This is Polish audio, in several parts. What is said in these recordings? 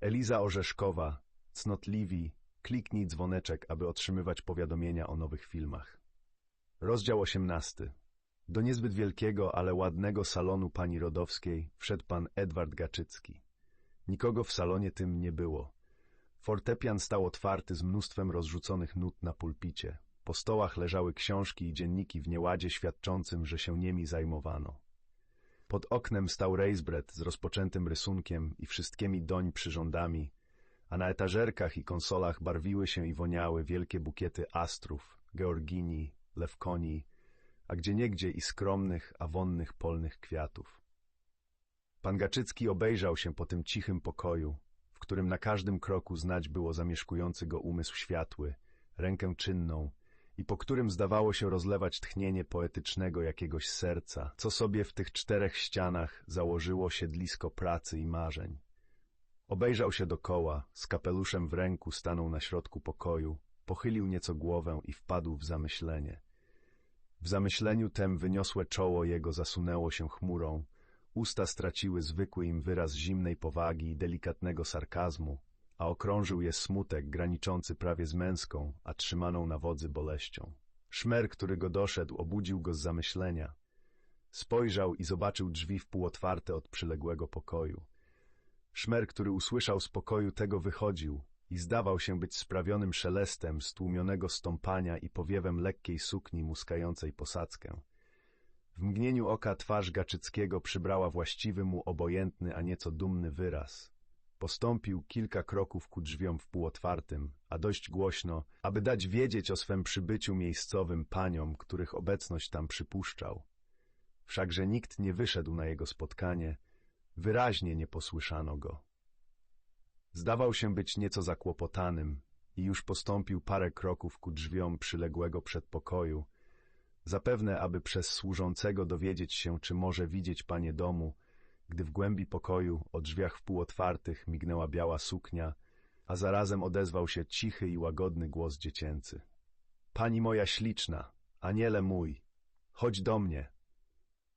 Eliza Orzeszkowa, cnotliwi, kliknij dzwoneczek, aby otrzymywać powiadomienia o nowych filmach. Rozdział 18. Do niezbyt wielkiego, ale ładnego salonu pani Rodowskiej wszedł pan Edward Gaczycki. Nikogo w salonie tym nie było. Fortepian stał otwarty z mnóstwem rozrzuconych nut na pulpicie. Po stołach leżały książki i dzienniki w nieładzie świadczącym, że się nimi zajmowano. Pod oknem stał rejsbret z rozpoczętym rysunkiem i wszystkimi doń przyrządami, a na etażerkach i konsolach barwiły się i woniały wielkie bukiety astrów, georginii, lewkonii, a gdzieniegdzie i skromnych, a wonnych polnych kwiatów. Pan Gaczycki obejrzał się po tym cichym pokoju, w którym na każdym kroku znać było zamieszkujący go umysł światły, rękę czynną i po którym zdawało się rozlewać tchnienie poetycznego jakiegoś serca, co sobie w tych czterech ścianach założyło siedlisko pracy i marzeń. Obejrzał się dokoła, z kapeluszem w ręku stanął na środku pokoju, pochylił nieco głowę i wpadł w zamyślenie. W zamyśleniu tem wyniosłe czoło jego zasunęło się chmurą, usta straciły zwykły im wyraz zimnej powagi i delikatnego sarkazmu, a okrążył je smutek graniczący prawie z męską, a trzymaną na wodzy boleścią. Szmer, który go doszedł, obudził go z zamyślenia. Spojrzał i zobaczył drzwi wpółotwarte od przyległego pokoju. Szmer, który usłyszał z pokoju tego wychodził i zdawał się być sprawionym szelestem stłumionego stąpania i powiewem lekkiej sukni muskającej posadzkę. W mgnieniu oka twarz Gaczyckiego przybrała właściwy mu obojętny, a nieco dumny wyraz. Postąpił kilka kroków ku drzwiom wpółotwartym, a dość głośno, aby dać wiedzieć o swym przybyciu miejscowym paniom, których obecność tam przypuszczał. Wszakże nikt nie wyszedł na jego spotkanie, wyraźnie nie posłyszano go. Zdawał się być nieco zakłopotanym i już postąpił parę kroków ku drzwiom przyległego przedpokoju, zapewne aby przez służącego dowiedzieć się, czy może widzieć panie domu, gdy w głębi pokoju, o drzwiach wpółotwartych, mignęła biała suknia, a zarazem odezwał się cichy i łagodny głos dziecięcy. Pani moja śliczna, aniele mój, chodź do mnie.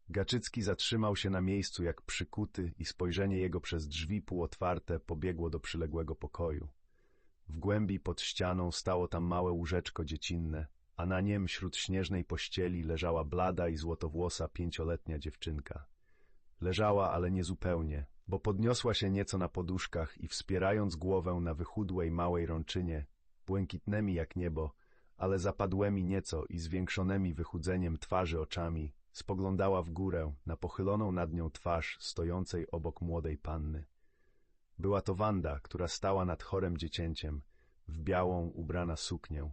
Gaczycki zatrzymał się na miejscu jak przykuty i spojrzenie jego przez drzwi półotwarte pobiegło do przyległego pokoju. W głębi pod ścianą stało tam małe łóżeczko dziecinne, a na niem wśród śnieżnej pościeli leżała blada i złotowłosa pięcioletnia dziewczynka. Leżała, ale niezupełnie, bo podniosła się nieco na poduszkach i wspierając głowę na wychudłej małej rączynie, błękitnymi jak niebo, ale zapadłymi nieco i zwiększonymi wychudzeniem twarzy oczami, spoglądała w górę na pochyloną nad nią twarz stojącej obok młodej panny. Była to Wanda, która stała nad chorem dziecięciem, w białą, ubrana suknię.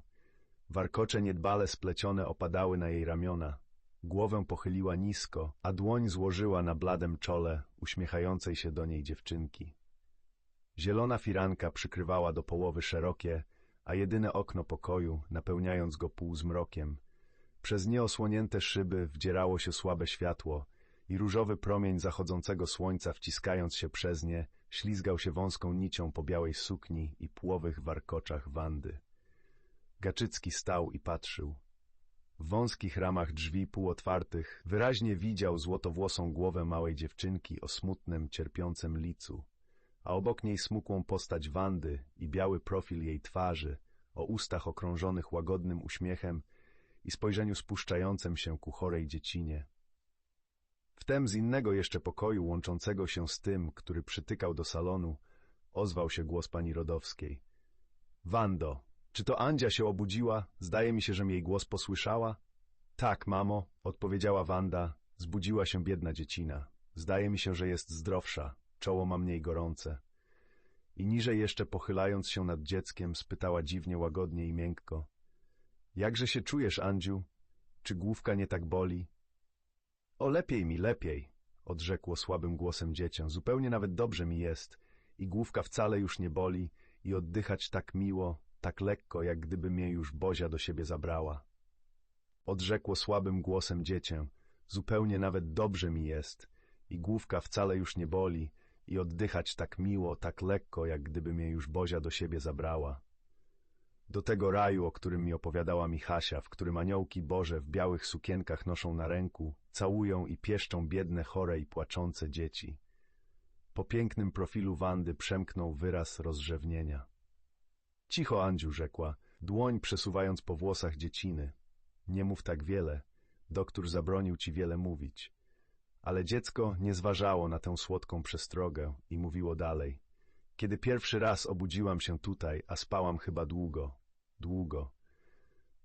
Warkocze niedbale splecione opadały na jej ramiona, Głowę pochyliła nisko, a dłoń złożyła na bladem czole uśmiechającej się do niej dziewczynki. Zielona firanka przykrywała do połowy szerokie, a jedyne okno pokoju, napełniając go półzmrokiem. Przez nieosłonięte szyby wdzierało się słabe światło i różowy promień zachodzącego słońca wciskając się przez nie, ślizgał się wąską nicią po białej sukni i płowych warkoczach Wandy. Gaczycki stał i patrzył. W wąskich ramach drzwi półotwartych wyraźnie widział złotowłosą głowę małej dziewczynki o smutnym, cierpiącym licu, a obok niej smukłą postać Wandy i biały profil jej twarzy, o ustach okrążonych łagodnym uśmiechem i spojrzeniu spuszczającym się ku chorej dziecinie. Wtem z innego jeszcze pokoju, łączącego się z tym, który przytykał do salonu, ozwał się głos pani Rodowskiej. — Wando, czy to Andzia się obudziła? Zdaje mi się, że jej głos posłyszała. Tak, mamo, odpowiedziała Wanda. Zbudziła się biedna dziecina. Zdaje mi się, że jest zdrowsza. Czoło ma mniej gorące. I niżej jeszcze pochylając się nad dzieckiem, spytała dziwnie łagodnie i miękko. Jakże się czujesz, Andziu? Czy główka nie tak boli? O, lepiej mi, lepiej, odrzekło słabym głosem dziecię. Zupełnie nawet dobrze mi jest. I główka wcale już nie boli i oddychać tak miło, tak lekko, jak gdyby mnie już Bozia do siebie zabrała. Odrzekło słabym głosem dziecię, zupełnie nawet dobrze mi jest i główka wcale już nie boli i oddychać tak miło, tak lekko, jak gdyby mnie już Bozia do siebie zabrała. Do tego raju, o którym mi opowiadała Michasia, w którym aniołki Boże w białych sukienkach noszą na ręku, całują i pieszczą biedne, chore i płaczące dzieci. Po pięknym profilu Wandy przemknął wyraz rozrzewnienia. Cicho, Andziu, rzekła, dłoń przesuwając po włosach dzieciny. Nie mów tak wiele. Doktor zabronił ci wiele mówić. Ale dziecko nie zważało na tę słodką przestrogę i mówiło dalej. Kiedy pierwszy raz obudziłam się tutaj, a spałam chyba długo, długo.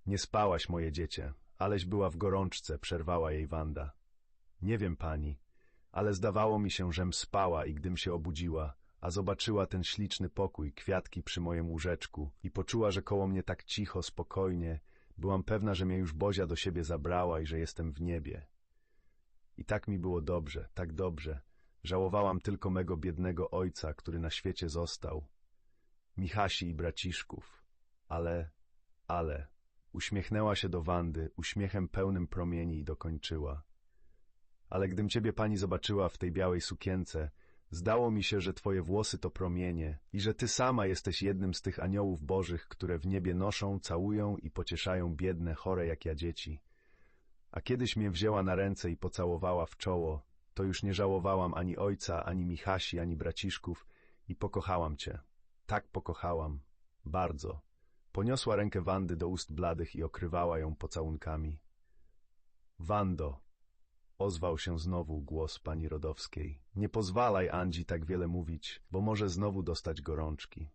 Nie spałaś, moje dziecię, aleś była w gorączce, przerwała jej Wanda. Nie wiem, pani, ale zdawało mi się, żem spała i gdym się obudziła, a zobaczyła ten śliczny pokój, kwiatki przy mojem łóżeczku i poczuła, że koło mnie tak cicho, spokojnie, byłam pewna, że mnie już Bozia do siebie zabrała i że jestem w niebie. I tak mi było dobrze, tak dobrze. Żałowałam tylko mego biednego ojca, który na świecie został. Michasi i braciszków. Ale, ale... Uśmiechnęła się do Wandy, uśmiechem pełnym promieni i dokończyła. Ale gdym ciebie pani zobaczyła w tej białej sukience, zdało mi się, że twoje włosy to promienie i że ty sama jesteś jednym z tych aniołów bożych, które w niebie noszą, całują i pocieszają biedne, chore jak ja dzieci. A kiedyś mnie wzięła na ręce i pocałowała w czoło, to już nie żałowałam ani ojca, ani Michasi, ani braciszków i pokochałam cię. Tak pokochałam. Bardzo. Poniosła rękę Wandy do ust bladych i okrywała ją pocałunkami. Wando, ozwał się znowu głos pani Rodowskiej. Nie pozwalaj Andzi tak wiele mówić, bo może znowu dostać gorączki.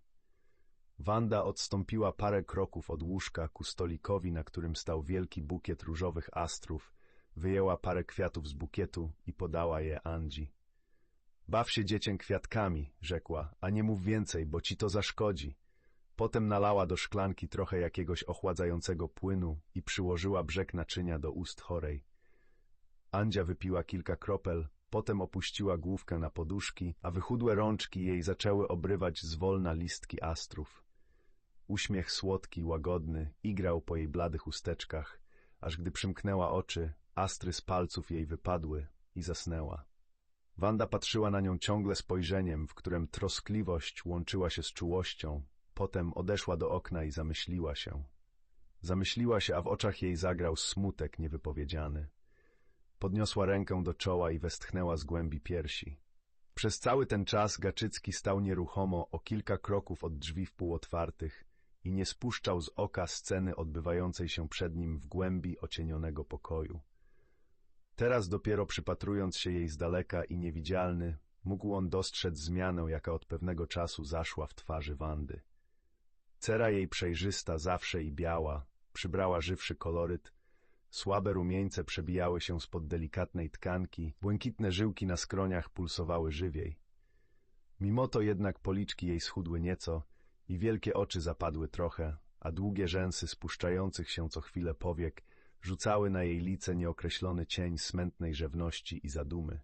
Wanda odstąpiła parę kroków od łóżka ku stolikowi, na którym stał wielki bukiet różowych astrów, wyjęła parę kwiatów z bukietu i podała je Andzi. Baw się dziecię kwiatkami, rzekła, a nie mów więcej, bo ci to zaszkodzi. Potem nalała do szklanki trochę jakiegoś ochładzającego płynu i przyłożyła brzeg naczynia do ust chorej. Andzia wypiła kilka kropel, potem opuściła główkę na poduszki, a wychudłe rączki jej zaczęły obrywać zwolna listki astrów. Uśmiech słodki, łagodny igrał po jej bladych usteczkach, aż gdy przymknęła oczy, astry z palców jej wypadły i zasnęła. Wanda patrzyła na nią ciągle spojrzeniem, w którym troskliwość łączyła się z czułością, potem odeszła do okna i zamyśliła się. Zamyśliła się, a w oczach jej zagrał smutek niewypowiedziany. Podniosła rękę do czoła i westchnęła z głębi piersi. Przez cały ten czas Gaczycki stał nieruchomo o kilka kroków od drzwi wpółotwartych i nie spuszczał z oka sceny odbywającej się przed nim w głębi ocienionego pokoju. Teraz dopiero przypatrując się jej z daleka i niewidzialny, mógł on dostrzec zmianę, jaka od pewnego czasu zaszła w twarzy Wandy. Cera jej przejrzysta, zawsze i biała, przybrała żywszy koloryt, słabe rumieńce przebijały się spod delikatnej tkanki, błękitne żyłki na skroniach pulsowały żywiej. Mimo to jednak policzki jej schudły nieco i wielkie oczy zapadły trochę, a długie rzęsy spuszczających się co chwilę powiek rzucały na jej lice nieokreślony cień smętnej rzewności i zadumy.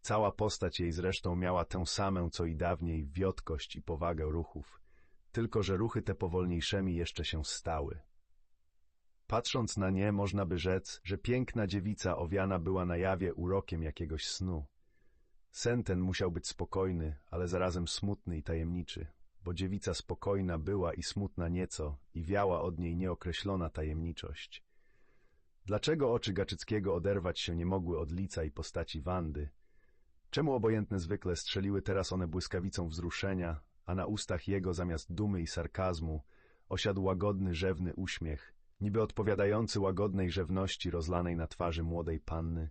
Cała postać jej zresztą miała tę samę, co i dawniej, wiotkość i powagę ruchów, tylko że ruchy te powolniejszymi jeszcze się stały. Patrząc na nie, można by rzec, że piękna dziewica owiana była na jawie urokiem jakiegoś snu. Sen ten musiał być spokojny, ale zarazem smutny i tajemniczy, bo dziewica spokojna była i smutna nieco i wiała od niej nieokreślona tajemniczość. Dlaczego oczy Gaczyckiego oderwać się nie mogły od lica i postaci Wandy? Czemu obojętne zwykle strzeliły teraz one błyskawicą wzruszenia, a na ustach jego zamiast dumy i sarkazmu osiadł łagodny, rzewny uśmiech, niby odpowiadający łagodnej rzewności rozlanej na twarzy młodej panny?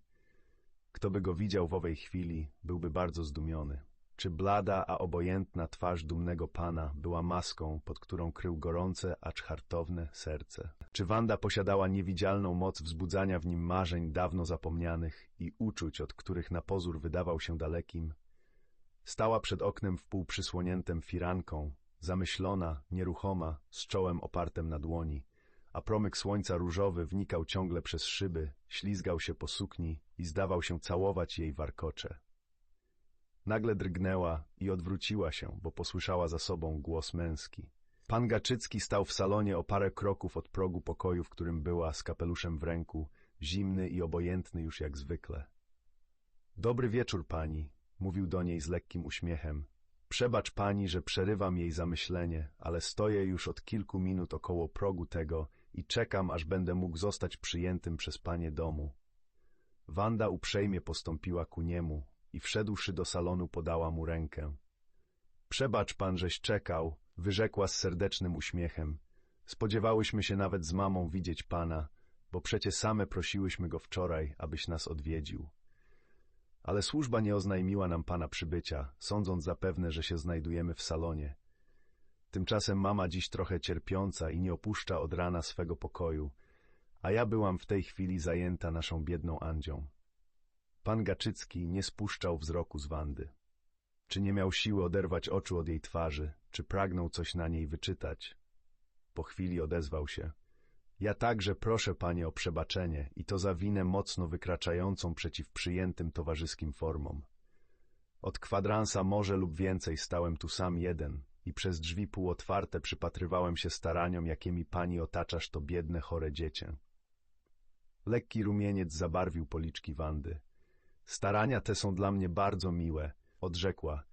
Kto by go widział w owej chwili, byłby bardzo zdumiony. Czy blada, a obojętna twarz dumnego pana była maską, pod którą krył gorące, acz hartowne serce? Czy Wanda posiadała niewidzialną moc wzbudzania w nim marzeń dawno zapomnianych i uczuć, od których na pozór wydawał się dalekim? Stała przed oknem wpół przysłoniętym firanką, zamyślona, nieruchoma, z czołem opartem na dłoni, a promyk słońca różowy wnikał ciągle przez szyby, ślizgał się po sukni i zdawał się całować jej warkocze. Nagle drgnęła i odwróciła się, bo posłyszała za sobą głos męski. Pan Gaczycki stał w salonie o parę kroków od progu pokoju, w którym była, z kapeluszem w ręku, zimny i obojętny już jak zwykle. Dobry wieczór, pani, mówił do niej z lekkim uśmiechem. Przebacz pani, że przerywam jej zamyślenie, ale stoję już od kilku minut około progu tego i czekam, aż będę mógł zostać przyjętym przez panie domu. Wanda uprzejmie postąpiła ku niemu, i wszedłszy do salonu podała mu rękę. Przebacz pan, żeś czekał, wyrzekła z serdecznym uśmiechem. Spodziewałyśmy się nawet z mamą widzieć pana, bo przecie same prosiłyśmy go wczoraj, abyś nas odwiedził. Ale służba nie oznajmiła nam pana przybycia, sądząc zapewne, że się znajdujemy w salonie. Tymczasem mama dziś trochę cierpiąca i nie opuszcza od rana swego pokoju, a ja byłam w tej chwili zajęta naszą biedną Andzią. Pan Gaczycki nie spuszczał wzroku z Wandy. Czy nie miał siły oderwać oczu od jej twarzy, czy pragnął coś na niej wyczytać? Po chwili odezwał się. Ja także proszę panie o przebaczenie i to za winę mocno wykraczającą przeciw przyjętym towarzyskim formom. Od kwadransa może lub więcej stałem tu sam jeden i przez drzwi półotwarte przypatrywałem się staraniom, jakimi pani otaczasz to biedne, chore dziecię. Lekki rumieniec zabarwił policzki Wandy. Starania te są dla mnie bardzo miłe, odrzekła.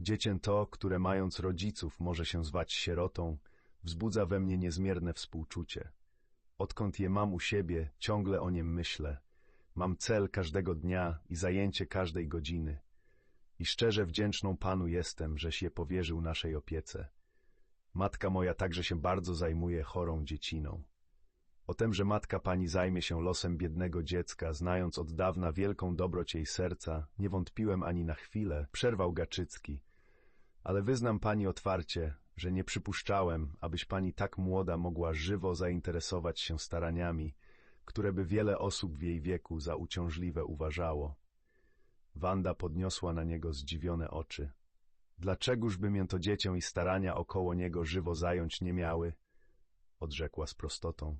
Dziecię to, które mając rodziców może się zwać sierotą, wzbudza we mnie niezmierne współczucie. Odkąd je mam u siebie, ciągle o niem myślę. Mam cel każdego dnia i zajęcie każdej godziny. I szczerze wdzięczną Panu jestem, żeś je powierzył naszej opiece. Matka moja także się bardzo zajmuje chorą dzieciną. O tem, że matka pani zajmie się losem biednego dziecka, znając od dawna wielką dobroć jej serca, nie wątpiłem ani na chwilę, przerwał Gaczycki. Ale wyznam pani otwarcie, że nie przypuszczałem, abyś pani tak młoda mogła żywo zainteresować się staraniami, które by wiele osób w jej wieku za uciążliwe uważało. Wanda podniosła na niego zdziwione oczy. Dlaczegoż by mię to dziecię i starania około niego żywo zająć nie miały? Odrzekła z prostotą.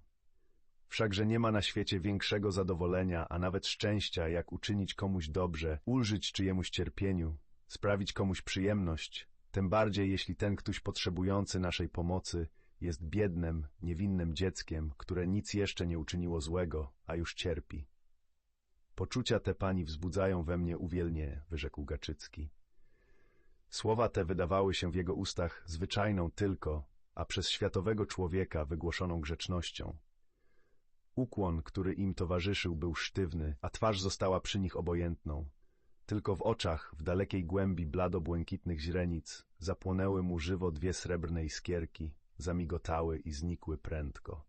Wszakże nie ma na świecie większego zadowolenia, a nawet szczęścia, jak uczynić komuś dobrze, ulżyć czyjemuś cierpieniu, sprawić komuś przyjemność, tym bardziej jeśli ten ktoś potrzebujący naszej pomocy jest biednym, niewinnym dzieckiem, które nic jeszcze nie uczyniło złego, a już cierpi. Poczucia te pani wzbudzają we mnie uwielnie, wyrzekł Gaczycki. Słowa te wydawały się w jego ustach zwyczajną tylko, a przez światowego człowieka wygłoszoną grzecznością. Ukłon, który im towarzyszył, był sztywny, a twarz została przy nich obojętną. Tylko w oczach, w dalekiej głębi blado-błękitnych źrenic, zapłonęły mu żywo dwie srebrne iskierki, zamigotały i znikły prędko.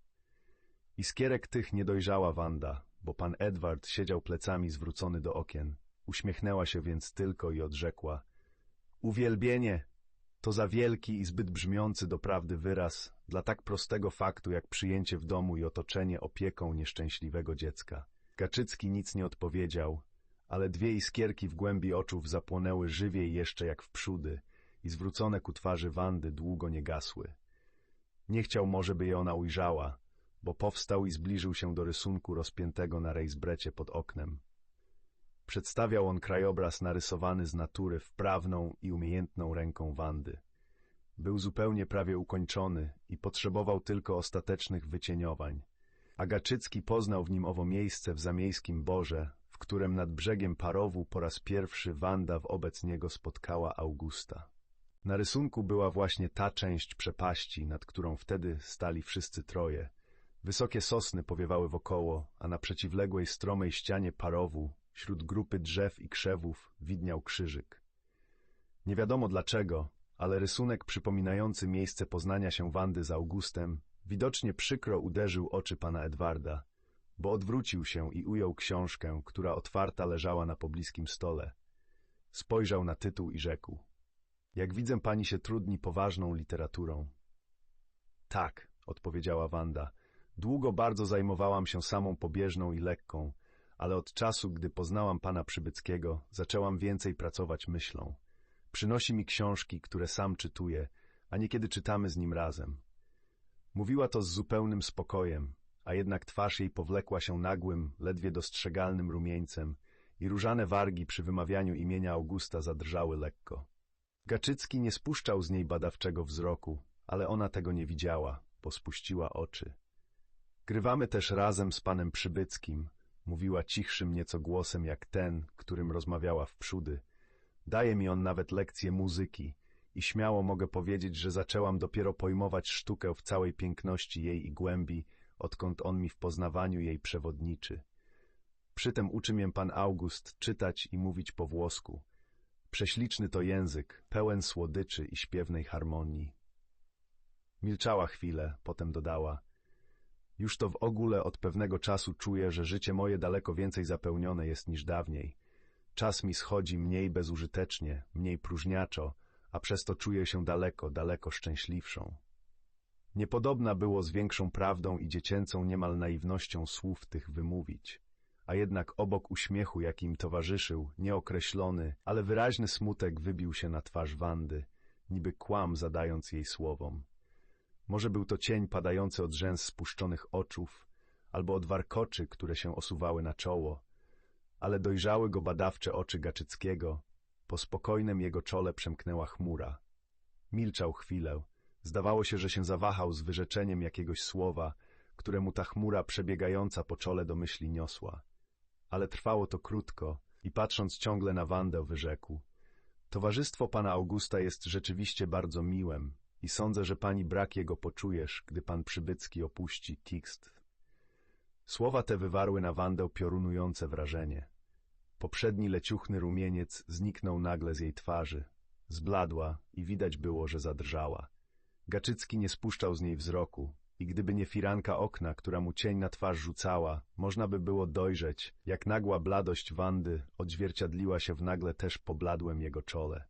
Iskierek tych nie dojrzała Wanda, bo pan Edward siedział plecami zwrócony do okien. Uśmiechnęła się więc tylko i odrzekła — Uwielbienie! To za wielki i zbyt brzmiący doprawdy wyraz dla tak prostego faktu jak przyjęcie w domu i otoczenie opieką nieszczęśliwego dziecka. Gaczycki nic nie odpowiedział, ale dwie iskierki w głębi oczów zapłonęły żywiej jeszcze jak w przódy i zwrócone ku twarzy Wandy długo nie gasły. Nie chciał może, by je ona ujrzała, bo powstał i zbliżył się do rysunku rozpiętego na rejsbrecie pod oknem. Przedstawiał on krajobraz narysowany z natury wprawną i umiejętną ręką Wandy. Był zupełnie prawie ukończony i potrzebował tylko ostatecznych wycieniowań. Agaczycki poznał w nim owo miejsce w zamiejskim Borze, w którym nad brzegiem Parowu po raz pierwszy Wanda wobec niego spotkała Augusta. Na rysunku była właśnie ta część przepaści, nad którą wtedy stali wszyscy troje. Wysokie sosny powiewały wokoło, a na przeciwległej stromej ścianie Parowu, wśród grupy drzew i krzewów, widniał krzyżyk. Nie wiadomo dlaczego, ale rysunek przypominający miejsce poznania się Wandy z Augustem widocznie przykro uderzył oczy pana Edwarda, bo odwrócił się i ujął książkę, która otwarta leżała na pobliskim stole. Spojrzał na tytuł i rzekł — Jak widzę, pani się trudni poważną literaturą. — Tak — odpowiedziała Wanda. Długo bardzo zajmowałam się samą pobieżną i lekką, ale od czasu, gdy poznałam pana Przybyckiego, zaczęłam więcej pracować myślą. Przynosi mi książki, które sam czytuję, a niekiedy czytamy z nim razem. Mówiła to z zupełnym spokojem, a jednak twarz jej powlekła się nagłym, ledwie dostrzegalnym rumieńcem i różane wargi przy wymawianiu imienia Augusta zadrżały lekko. Gaczycki nie spuszczał z niej badawczego wzroku, ale ona tego nie widziała, bo spuściła oczy. Grywamy też razem z panem Przybyckim, mówiła cichszym nieco głosem jak ten, którym rozmawiała w przódy. Daje mi on nawet lekcje muzyki i śmiało mogę powiedzieć, że zaczęłam dopiero pojmować sztukę w całej piękności jej i głębi, odkąd on mi w poznawaniu jej przewodniczy. Przytem uczy mię pan August czytać i mówić po włosku. Prześliczny to język, pełen słodyczy i śpiewnej harmonii. Milczała chwilę, potem dodała. Już to w ogóle od pewnego czasu czuję, że życie moje daleko więcej zapełnione jest niż dawniej. Czas mi schodzi mniej bezużytecznie, mniej próżniaczo, a przez to czuję się daleko, daleko szczęśliwszą. Niepodobna było z większą prawdą i dziecięcą niemal naiwnością słów tych wymówić, a jednak obok uśmiechu, jakim towarzyszył, nieokreślony, ale wyraźny smutek wybił się na twarz Wandy, niby kłam zadając jej słowom. Może był to cień padający od rzęs spuszczonych oczów, albo od warkoczy, które się osuwały na czoło, ale dojrzały go badawcze oczy Gaczyckiego, po spokojnym jego czole przemknęła chmura. Milczał chwilę, Zdawało się, że się zawahał z wyrzeczeniem jakiegoś słowa, któremu ta chmura przebiegająca po czole do myśli niosła. Ale trwało to krótko i patrząc ciągle na Wandę wyrzekł. Towarzystwo pana Augusta jest rzeczywiście bardzo miłem i sądzę, że pani brak jego poczujesz, gdy pan Przybycki opuści Tikst. Słowa te wywarły na Wandę piorunujące wrażenie. Poprzedni leciuchny rumieniec zniknął nagle z jej twarzy. Zbladła i widać było, że zadrżała. Gaczycki nie spuszczał z niej wzroku i gdyby nie firanka okna, która mu cień na twarz rzucała, można by było dojrzeć, jak nagła bladość Wandy odzwierciedliła się w nagle też pobladłym jego czole.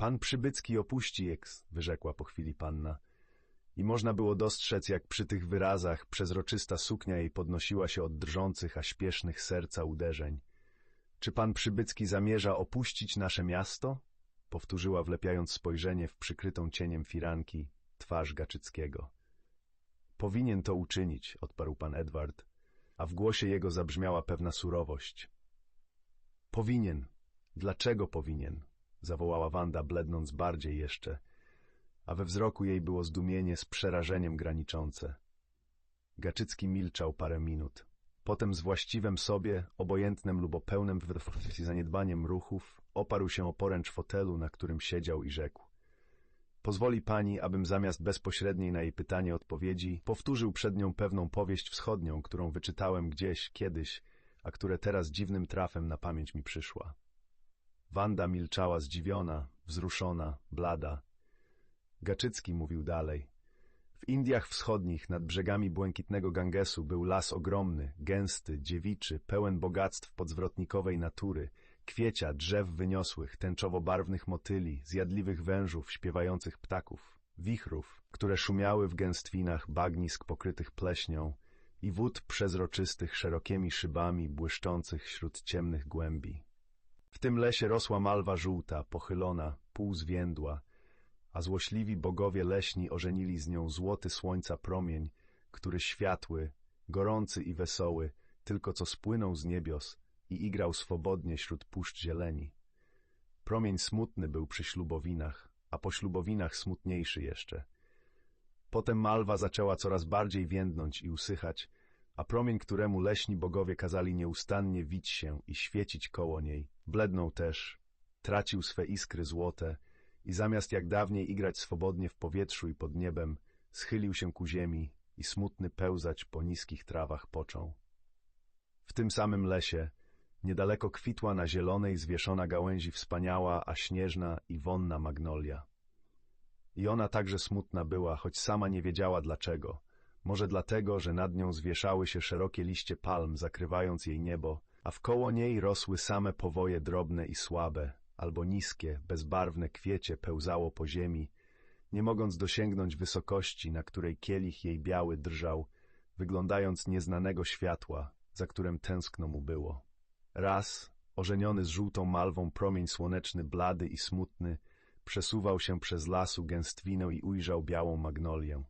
Pan Przybycki opuści eks, wyrzekła po chwili panna. I można było dostrzec, jak przy tych wyrazach przezroczysta suknia jej podnosiła się od drżących, a śpiesznych serca uderzeń. Czy pan Przybycki zamierza opuścić nasze miasto? powtórzyła wlepiając spojrzenie w przykrytą cieniem firanki twarz Gaczyckiego. Powinien to uczynić, odparł pan Edward, a w głosie jego zabrzmiała pewna surowość. Powinien. Dlaczego powinien? Zawołała Wanda, blednąc bardziej jeszcze, a we wzroku jej było zdumienie z przerażeniem graniczące. Gaczycki milczał parę minut. Potem z właściwym sobie, obojętnym lub pełnym zaniedbaniem ruchów, oparł się o poręcz fotelu, na którym siedział i rzekł. Pozwoli pani, abym zamiast bezpośredniej na jej pytanie odpowiedzi powtórzył przed nią pewną powieść wschodnią, którą wyczytałem gdzieś, kiedyś, a które teraz dziwnym trafem na pamięć mi przyszła. Wanda milczała zdziwiona, wzruszona, blada. Gaczycki mówił dalej. W Indiach Wschodnich, nad brzegami błękitnego Gangesu, był las ogromny, gęsty, dziewiczy, pełen bogactw podzwrotnikowej natury, kwiecia, drzew wyniosłych, tęczowo-barwnych motyli, zjadliwych wężów, śpiewających ptaków, wichrów, które szumiały w gęstwinach bagnisk pokrytych pleśnią i wód przezroczystych szerokimi szybami błyszczących wśród ciemnych głębi. W tym lesie rosła malwa żółta, pochylona, półzwiędła, a złośliwi bogowie leśni ożenili z nią złoty słońca promień, który światły, gorący i wesoły, tylko co spłynął z niebios i igrał swobodnie śród puszcz zieleni. Promień smutny był przy ślubowinach, a po ślubowinach smutniejszy jeszcze. Potem malwa zaczęła coraz bardziej więdnąć i usychać, a promień, któremu leśni bogowie kazali nieustannie wić się i świecić koło niej, blednął też, tracił swe iskry złote i zamiast jak dawniej igrać swobodnie w powietrzu i pod niebem, schylił się ku ziemi i smutny pełzać po niskich trawach począł. W tym samym lesie, niedaleko kwitła na zielonej zwieszona gałęzi wspaniała, a śnieżna i wonna magnolia. I ona także smutna była, choć sama nie wiedziała dlaczego. Może dlatego, że nad nią zwieszały się szerokie liście palm, zakrywając jej niebo, a wkoło niej rosły same powoje drobne i słabe, albo niskie, bezbarwne kwiecie pełzało po ziemi, nie mogąc dosięgnąć wysokości, na której kielich jej biały drżał, wyglądając nieznanego światła, za którym tęskno mu było. Raz, ożeniony z żółtą malwą promień słoneczny, blady i smutny, przesuwał się przez lasu gęstwinę i ujrzał białą magnolię.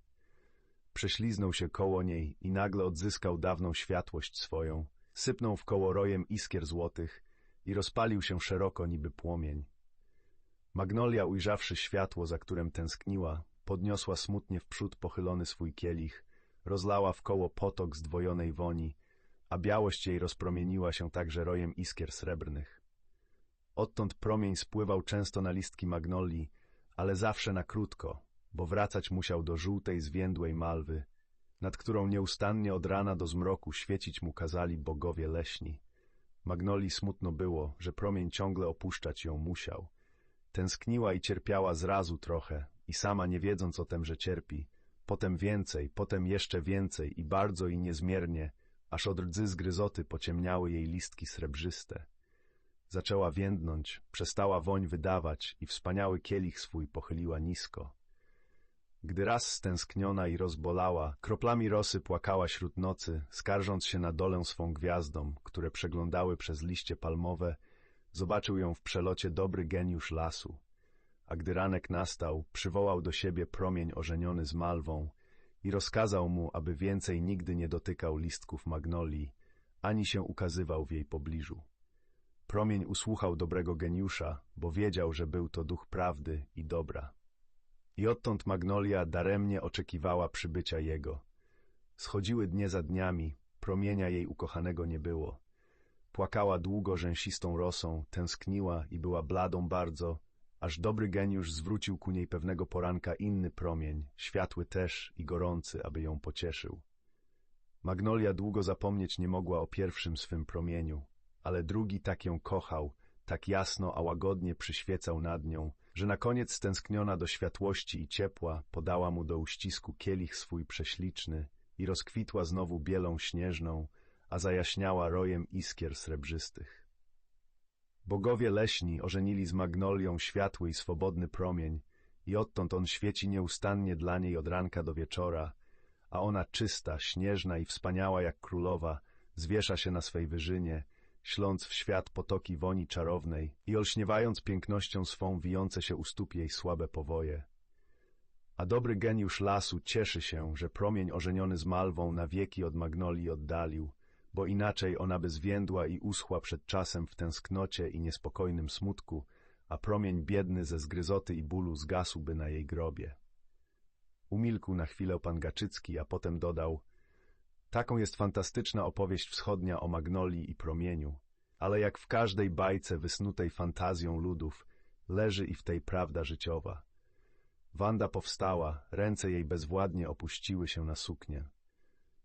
Prześliznął się koło niej i nagle odzyskał dawną światłość swoją, sypnął w koło rojem iskier złotych i rozpalił się szeroko niby płomień. Magnolia, ujrzawszy światło, za którym tęskniła, podniosła smutnie w przód pochylony swój kielich, rozlała w koło potok zdwojonej woni, a białość jej rozpromieniła się także rojem iskier srebrnych. Odtąd promień spływał często na listki magnolii, ale zawsze na krótko, bo wracać musiał do żółtej, zwiędłej malwy, nad którą nieustannie od rana do zmroku świecić mu kazali bogowie leśni. Magnoli smutno było, że promień ciągle opuszczać ją musiał. Tęskniła i cierpiała zrazu trochę, i sama nie wiedząc o tem, że cierpi. Potem więcej, potem jeszcze więcej i bardzo i niezmiernie, aż od rdzy zgryzoty pociemniały jej listki srebrzyste. Zaczęła więdnąć, przestała woń wydawać i wspaniały kielich swój pochyliła nisko. Gdy raz stęskniona i rozbolała, kroplami rosy płakała śród nocy, skarżąc się na dolę swą gwiazdom, które przeglądały przez liście palmowe, zobaczył ją w przelocie dobry geniusz lasu. A gdy ranek nastał, przywołał do siebie promień ożeniony z malwą i rozkazał mu, aby więcej nigdy nie dotykał listków magnolii, ani się ukazywał w jej pobliżu. Promień usłuchał dobrego geniusza, bo wiedział, że był to duch prawdy i dobra. I odtąd Magnolia daremnie oczekiwała przybycia jego. Schodziły dnie za dniami, promienia jej ukochanego nie było. Płakała długo rzęsistą rosą, tęskniła i była bladą bardzo, aż dobry geniusz zwrócił ku niej pewnego poranka inny promień, światły też i gorący, aby ją pocieszył. Magnolia długo zapomnieć nie mogła o pierwszym swym promieniu, ale drugi tak ją kochał, tak jasno, a łagodnie przyświecał nad nią, że na koniec stęskniona do światłości i ciepła podała mu do uścisku kielich swój prześliczny i rozkwitła znowu bielą śnieżną, a zajaśniała rojem iskier srebrzystych. Bogowie leśni ożenili z magnolią światły i swobodny promień i odtąd on świeci nieustannie dla niej od ranka do wieczora, a ona czysta, śnieżna i wspaniała jak królowa, zwiesza się na swej wyżynie, śląc w świat potoki woni czarownej i olśniewając pięknością swą wijące się u stóp jej słabe powoje. A dobry geniusz lasu cieszy się, że promień ożeniony z malwą na wieki od magnolii oddalił, bo inaczej ona by zwiędła i uschła przed czasem w tęsknocie i niespokojnym smutku, a promień biedny ze zgryzoty i bólu zgasłby na jej grobie. Umilkł na chwilę pan Gaczycki, a potem dodał — Taką jest fantastyczna opowieść wschodnia o magnolii i promieniu, ale jak w każdej bajce wysnutej fantazją ludów, leży i w tej prawda życiowa. Wanda powstała, ręce jej bezwładnie opuściły się na suknię.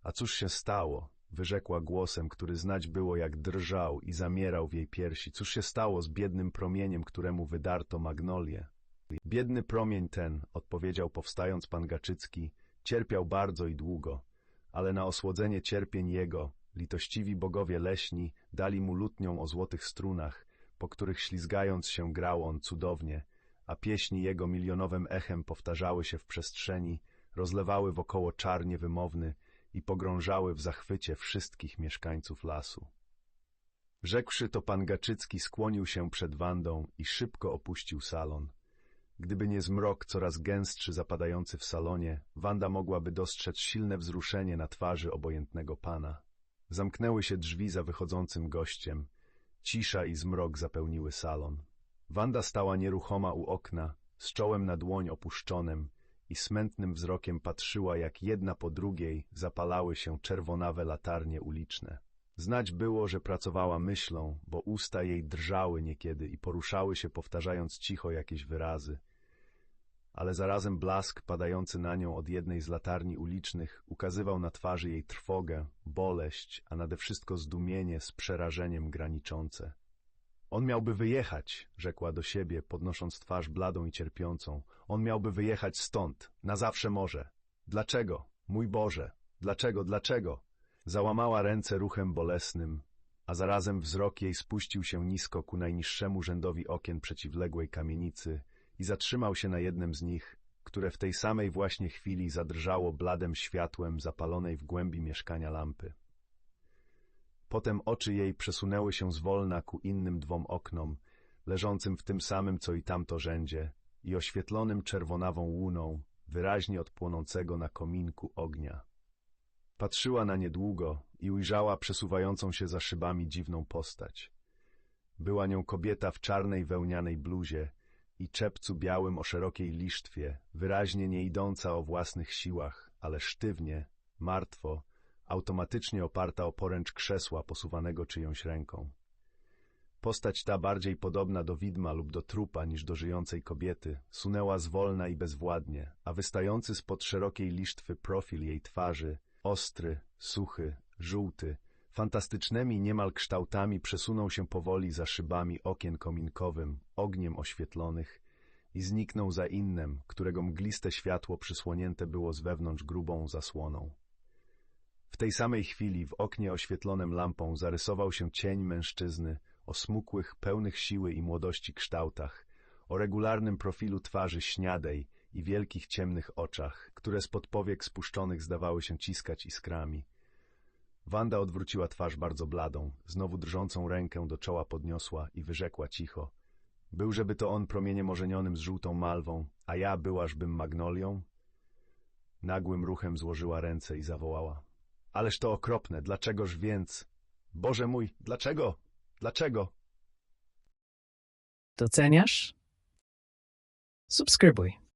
A cóż się stało? wyrzekła głosem, który znać było jak drżał i zamierał w jej piersi. Cóż się stało z biednym promieniem, któremu wydarto magnolię? Biedny promień ten, odpowiedział powstając pan Gaczycki, cierpiał bardzo i długo, ale na osłodzenie cierpień jego, litościwi bogowie leśni dali mu lutnią o złotych strunach, po których ślizgając się grał on cudownie, a pieśni jego milionowym echem powtarzały się w przestrzeni, rozlewały wokoło czar niewymowny i pogrążały w zachwycie wszystkich mieszkańców lasu. Rzekłszy to pan Gaczycki skłonił się przed Wandą i szybko opuścił salon. Gdyby nie zmrok coraz gęstszy zapadający w salonie, Wanda mogłaby dostrzec silne wzruszenie na twarzy obojętnego pana. Zamknęły się drzwi za wychodzącym gościem. Cisza i zmrok zapełniły salon. Wanda stała nieruchoma u okna, z czołem na dłoń opuszczonym i smętnym wzrokiem patrzyła, jak jedna po drugiej zapalały się czerwonawe latarnie uliczne. Znać było, że pracowała myślą, bo usta jej drżały niekiedy i poruszały się powtarzając cicho jakieś wyrazy. Ale zarazem blask padający na nią od jednej z latarni ulicznych ukazywał na twarzy jej trwogę, boleść, a nade wszystko zdumienie z przerażeniem graniczące. On miałby wyjechać, rzekła do siebie, podnosząc twarz bladą i cierpiącą. On miałby wyjechać stąd, na zawsze może. Dlaczego? Mój Boże! Dlaczego, dlaczego? Załamała ręce ruchem bolesnym, a zarazem wzrok jej spuścił się nisko ku najniższemu rzędowi okien przeciwległej kamienicy i zatrzymał się na jednym z nich, które w tej samej właśnie chwili zadrżało bladem światłem zapalonej w głębi mieszkania lampy. Potem oczy jej przesunęły się zwolna ku innym dwom oknom, leżącym w tym samym co i tamto rzędzie i oświetlonym czerwonawą łuną, wyraźnie od płonącego na kominku ognia. Patrzyła na nie długo i ujrzała przesuwającą się za szybami dziwną postać. Była nią kobieta w czarnej wełnianej bluzie i czepcu białym o szerokiej lisztwie, wyraźnie nie idąca o własnych siłach, ale sztywnie, martwo, automatycznie oparta o poręcz krzesła posuwanego czyjąś ręką. Postać ta bardziej podobna do widma lub do trupa niż do żyjącej kobiety, sunęła zwolna i bezwładnie, a wystający spod szerokiej lisztwy profil jej twarzy ostry, suchy, żółty, fantastycznymi niemal kształtami przesunął się powoli za szybami okien kominkowym, ogniem oświetlonych i zniknął za innem, którego mgliste światło przysłonięte było z wewnątrz grubą zasłoną. W tej samej chwili w oknie oświetlonym lampą zarysował się cień mężczyzny o smukłych, pełnych siły i młodości kształtach, o regularnym profilu twarzy śniadej i wielkich ciemnych oczach, które spod powiek spuszczonych zdawały się ciskać iskrami. Wanda odwróciła twarz bardzo bladą, znowu drżącą rękę do czoła podniosła i wyrzekła cicho. Był, żeby to on promieniem orzenionym z żółtą malwą, a ja byłażbym magnolią? Nagłym ruchem złożyła ręce i zawołała. Ależ to okropne, dlaczegoż więc? Boże mój, dlaczego? Dlaczego? Doceniasz? Subskrybuj.